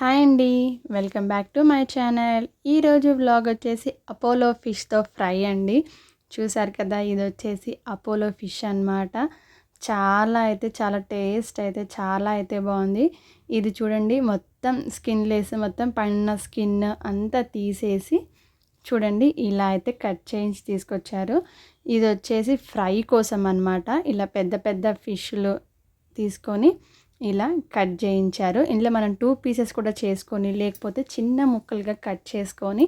Hi అండి. Welcome back to my channel. ఈరోజు vlog వచ్చేసి అపోలో ఫిష్తో ఫ్రై అండి. చూసారు కదా ఇది వచ్చేసి అపోలో ఫిష్ అన్నమాట. చాలా అయితే చాలా టేస్ట్ అయితే చాలా అయితే బాగుంది. ఇది చూడండి మొత్తం స్కిన్ లేసి మొత్తం పడిన స్కిన్ అంతా తీసేసి చూడండి ఇలా అయితే కట్ చేయించి తీసుకొచ్చారు. ఇది వచ్చేసి ఫ్రై కోసం అన్నమాట. ఇలా పెద్ద పెద్ద ఫిష్లు తీసుకొని ఇలా కట్ చేయించారు. ఇందులో మనం టూ పీసెస్ కూడా చేసుకొని లేకపోతే చిన్న ముక్కలుగా కట్ చేసుకొని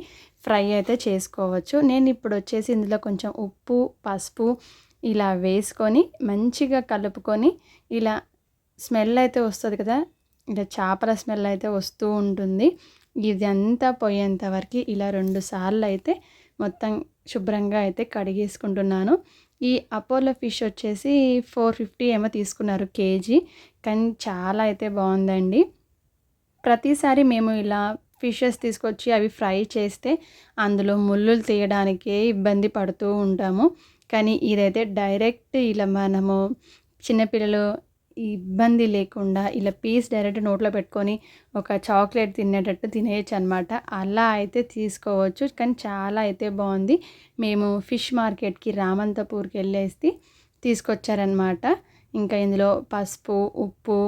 ఫ్రై అయితే చేసుకోవచ్చు. నేను ఇప్పుడు వచ్చేసి ఇందులో కొంచెం ఉప్పు పసుపు ఇలా వేసుకొని మంచిగా కలుపుకొని ఇలా స్మెల్ అయితే వస్తుంది కదా? ఇలా చేపల స్మెల్ అయితే వస్తూ ఉంటుంది. ఇదంతా పోయేంత వరకు ఇలా రెండు సార్లు అయితే మొత్తం శుభ్రంగా అయితే కడిగేసుకుంటున్నాను. ఈ అపోలో ఫిష్ వచ్చేసి ఫోర్ ఫిఫ్టీ ఏమో తీసుకున్నారు కేజీ. కానీ చాలా అయితే బాగుందండి. ప్రతిసారి మేము ఇలా ఫిషెస్ తీసుకొచ్చి అవి ఫ్రై చేస్తే అందులో ముళ్ళులు తీయడానికే ఇబ్బంది పడుతూ ఉంటాము. కానీ ఇదైతే డైరెక్ట్ ఇలా మనము చిన్నపిల్లలు ఇబ్బంది లేకుండా ఇలా పీస్ డైరెక్ట్ నోట్లో పెట్టుకొని ఒక చాక్లెట్ తినేటట్టు తినేయచ్చు అనమాట అలా అయితే తీసుకోవచ్చు కానీ చాలా అయితే బాగుంది. మేము ఫిష్ మార్కెట్కి రామంతపూర్కి వెళ్ళేసి తీసుకొచ్చారనమాట ఇంకా ఇందులో పసుపు ఉప్పు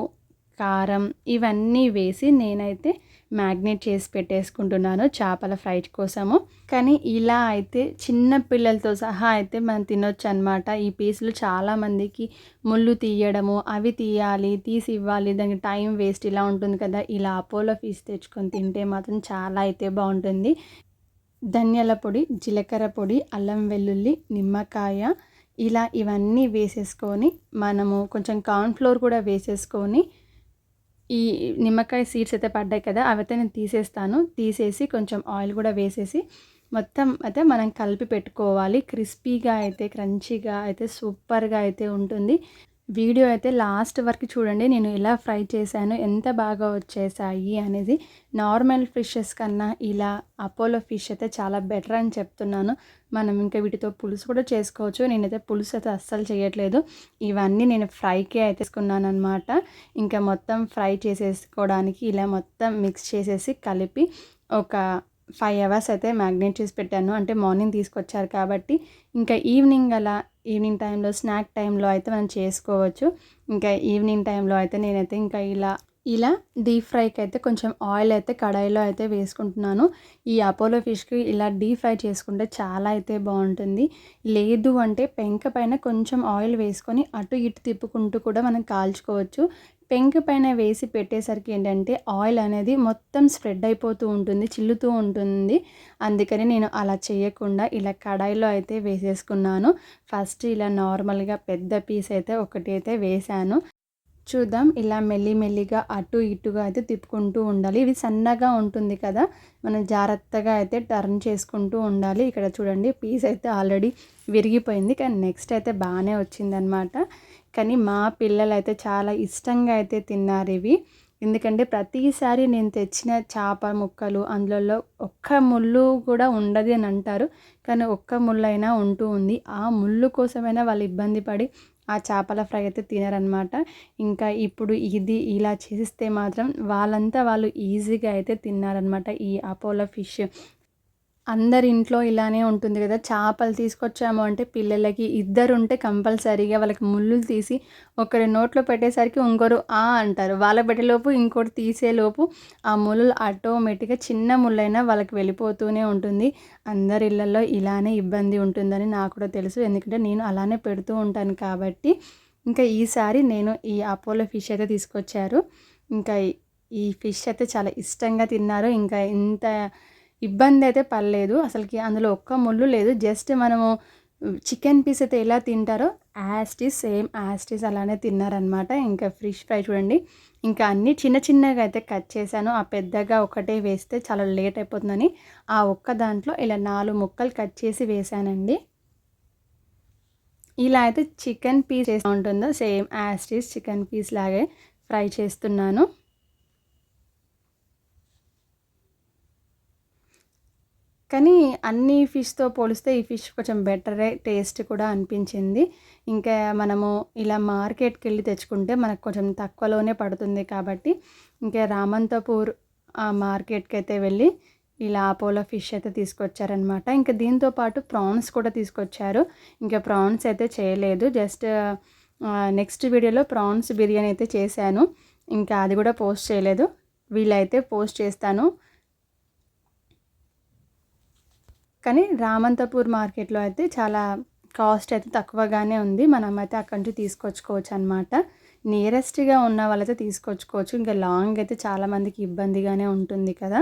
కారం ఇవన్నీ వేసి నేనైతే మ్యాగ్నేట్ చేసి పెట్టేసుకుంటున్నాను చేపల ఫ్రై కోసము. కానీ ఇలా అయితే చిన్న పిల్లలతో సహా అయితే మనం తినొచ్చు అనమాట ఈ పీసులు చాలామందికి ముళ్ళు తీయడము అవి తీయాలి తీసి ఇవ్వాలి దానికి టైం వేస్ట్ ఇలా ఉంటుంది కదా. ఇలా అపోలో ఫీస్ తెచ్చుకొని తింటే మాత్రం చాలా అయితే బాగుంటుంది. ధనియాల పొడి జీలకర్ర పొడి అల్లం వెల్లుల్లి నిమ్మకాయ ఇలా ఇవన్నీ వేసేసుకొని మనము కొంచెం కార్న్ఫ్లోర్ కూడా వేసేసుకొని ఈ నిమ్మకాయ సీడ్స్ అయితే పడ్డాయి కదా అవైతే నేను తీసేస్తాను. తీసేసి కొంచెం ఆయిల్ కూడా వేసేసి మొత్తం అయితే మనం కలిపి పెట్టుకోవాలి. క్రిస్పీగా అయితే క్రంచీగా అయితే సూపర్గా అయితే ఉంటుంది. వీడియో అయితే లాస్ట్ వరకు చూడండి. నేను ఎలా ఫ్రై చేశాను. ఎంత బాగా వచ్చేసాయి అనేది నార్మల్ ఫిషెస్ కన్నా ఇలా అపోలో ఫిష్ అయితే చాలా బెటర్ అని చెప్తున్నాను. మనం ఇంకా వీటితో పులుసు కూడా చేసుకోవచ్చు. నేనైతే పులుసు అయితే అస్సలు చేయట్లేదు. ఇవన్నీ నేను ఫ్రైకే అయితే తీసుకున్నాను అనమాట ఇంకా మొత్తం ఫ్రై చేసేసుకోవడానికి ఇలా మొత్తం మిక్స్ చేసేసి కలిపి ఒక ఫైవ్ అవర్స్ అయితే మ్యాగ్నేట్ చేసి పెట్టాను. అంటే మార్నింగ్ తీసుకొచ్చారు కాబట్టి ఇంకా ఈవినింగ్ అలా ఈవినింగ్ టైంలో స్నాక్ టైంలో అయితే మనం చేసుకోవచ్చు. ఇంకా ఈవినింగ్ టైంలో అయితే నేనైతే ఇంకా ఇలా ఇలా డీప్ ఫ్రైకి అయితే కొంచెం ఆయిల్ అయితే కడాయిలో అయితే వేసుకుంటున్నాను. ఈ అపోలో ఫిష్కి ఇలా డీప్ ఫ్రై చేసుకుంటే చాలా అయితే బాగుంటుంది. లేదు అంటే పెంక పైన కొంచెం ఆయిల్ వేసుకొని అటు ఇటు తిప్పుకుంటూ కూడా మనం కాల్చుకోవచ్చు. పెంకు పైన వేసి పెట్టేసరికి ఏంటంటే ఆయిల్ అనేది మొత్తం స్ప్రెడ్ అయిపోతూ ఉంటుంది చిల్లుతూ ఉంటుంది. అందుకని నేను అలా చేయకుండా ఇలా కడాయిలో అయితే వేసేసుకున్నాను. ఫస్ట్ ఇలా నార్మల్గా పెద్ద పీస్ అయితే ఒకటి అయితే వేశాను చూద్దాం ఇలా మెల్లి మెల్లిగా అటు ఇటుగా అయితే తిప్పుకుంటూ ఉండాలి. ఇది సన్నగా ఉంటుంది కదా మనం జాగ్రత్తగా అయితే టర్న్ చేసుకుంటూ ఉండాలి. ఇక్కడ చూడండి పీస్ అయితే ఆల్రెడీ విరిగిపోయింది. కానీ నెక్స్ట్ అయితే బాగానే వచ్చిందనమాట. కానీ మా పిల్లలు అయితే చాలా ఇష్టంగా అయితే తిన్నారు ఇవి. ఎందుకంటే ప్రతిసారి నేను తెచ్చిన చేప ముక్కలు అందులో ఒక్క ముళ్ళు కూడా ఉండదు అని అంటారు. కానీ ఒక్క ముళ్ళైనా ఉంటూ ఉంది. ఆ ముళ్ళు కోసమైనా వాళ్ళు ఇబ్బంది పడి ఆ చేపల ఫ్రై అయితే తినారనమాట ఇంకా ఇప్పుడు ఇది ఇలా చేస్తే మాత్రం వాళ్ళంతా వాళ్ళు ఈజీగా అయితే తిన్నారనమాట ఈ అపోలో ఫిష్. అందరి ఇంట్లో ఇలానే ఉంటుంది కదా చేపలు తీసుకొచ్చాము అంటే పిల్లలకి ఇద్దరు ఉంటే కంపల్సరీగా వాళ్ళకి ముళ్ళు తీసి ఒకరి నోట్లో పెట్టేసరికి ఇంకొకరు ఆ అంటారు. వాళ్ళ పెట్టేలోపు ఇంకోటి తీసేలోపు ఆ ముళ్ళు ఆటోమేటిక్గా చిన్న ముళ్ళైనా వాళ్ళకి వెళ్ళిపోతూనే ఉంటుంది. అందరి ఇళ్ళల్లో ఇలానే ఇబ్బంది ఉంటుందని నాకు కూడా తెలుసు. ఎందుకంటే నేను అలానే పెడుతూ ఉంటాను కాబట్టి. ఇంకా ఈసారి నేను ఈ అపోలో ఫిష్ అయితే తీసుకొచ్చారు. ఇంకా ఈ ఫిష్ అయితే చాలా ఇష్టంగా తిన్నారు. ఇంకా ఇంత ఇబ్బంది అయితే పర్లేదు అసలుకి అందులో ఒక్క ముళ్ళు లేదు. జస్ట్ మనము చికెన్ పీస్ అయితే ఎలా తింటారో యాస్టీస్ సేమ్ యాస్టీస్ అలానే తిన్నారనమాట ఇంకా ఫిష్ ఫ్రై చూడండి. ఇంకా అన్నీ చిన్న చిన్నగా అయితే కట్ చేశాను. ఆ పెద్దగా ఒకటే వేస్తే చాలా లేట్ అయిపోతుందని ఆ ఒక్క దాంట్లో ఇలా నాలుగు ముక్కలు కట్ చేసి వేసానండి ఇలా అయితే చికెన్ పీస్ ఉంటుందో same as it is chicken piece లాగే ఫ్రై చేస్తున్నాను. కానీ అన్ని ఫిష్తో పోలిస్తే ఈ ఫిష్ కొంచెం బెటరే టేస్ట్ కూడా అనిపించింది. ఇంకా మనము ఇలా మార్కెట్కి వెళ్ళి తెచ్చుకుంటే మనకు కొంచెం తక్కువలోనే పడుతుంది కాబట్టి ఇంకా రామంతపూర్ ఆ మార్కెట్కి అయితే వెళ్ళి ఇలా అపోలో ఫిష్ అయితే తీసుకొచ్చారనమాట. ఇంకా దీంతో పాటు ప్రాన్స్ కూడా తీసుకొచ్చారు. ఇంకా ప్రాన్స్ అయితే చేయలేదు. జస్ట్ నెక్స్ట్ వీడియోలో ప్రాన్స్ బిర్యానీ అయితే చేశాను. ఇంకా అది కూడా పోస్ట్ చేయలేదు. వీళ్ళైతే పోస్ట్ చేస్తాను. కానీ రామంతపూర్ మార్కెట్లో అయితే చాలా కాస్ట్ అయితే తక్కువగానే ఉంది. మనం అయితే అక్కడి నుంచి తీసుకొచ్చుకోవచ్చు అనమాట నియరెస్ట్గా ఉన్న వాళ్ళైతే తీసుకొచ్చుకోవచ్చు. ఇంకా లాంగ్ అయితే చాలామందికి ఇబ్బందిగానే ఉంటుంది కదా.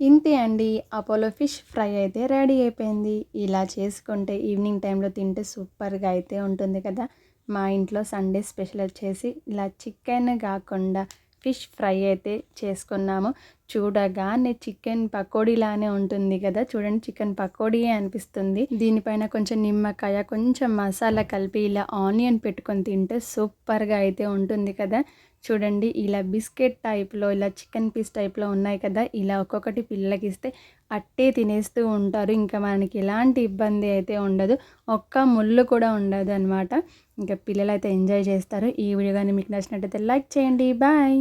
ఇంతే అండి. అపోలో ఫిష్ ఫ్రై అయితే రెడీ అయిపోయింది. ఇలా చేసుకుంటే ఈవినింగ్ టైంలో తింటే సూపర్గా అయితే ఉంటుంది కదా. మా ఇంట్లో సండే స్పెషల్ వచ్చేసి ఇలా చికెన్ కాకుండా ఫిష్ ఫ్రై అయితే చేసుకున్నాము. చూడగానే చికెన్ పకోడీలానే ఉంటుంది కదా. చూడండి చికెన్ పకోడీయే అనిపిస్తుంది. దీనిపైన కొంచెం నిమ్మకాయ కొంచెం మసాలా కలిపి ఇలా ఆనియన్ పెట్టుకొని తింటే సూపర్గా అయితే ఉంటుంది కదా. చూడండి ఇలా బిస్కెట్ టైప్లో ఇలా చికెన్ పీస్ టైప్లో ఉన్నాయి కదా ఇలా ఒక్కొక్కటి పిల్లలకి ఇస్తే అట్టే తినేస్తూ ఉంటారు. ఇంకా మనకి ఎలాంటి ఇబ్బంది అయితే ఉండదు. ఒక్క ముళ్ళు కూడా ఉండదు అనమాట ఇంకా పిల్లలు అయితే ఎంజాయ్ చేస్తారు. ఈ వీడియో కానీ మీకు నచ్చినట్టయితే లైక్ చేయండి. బాయ్!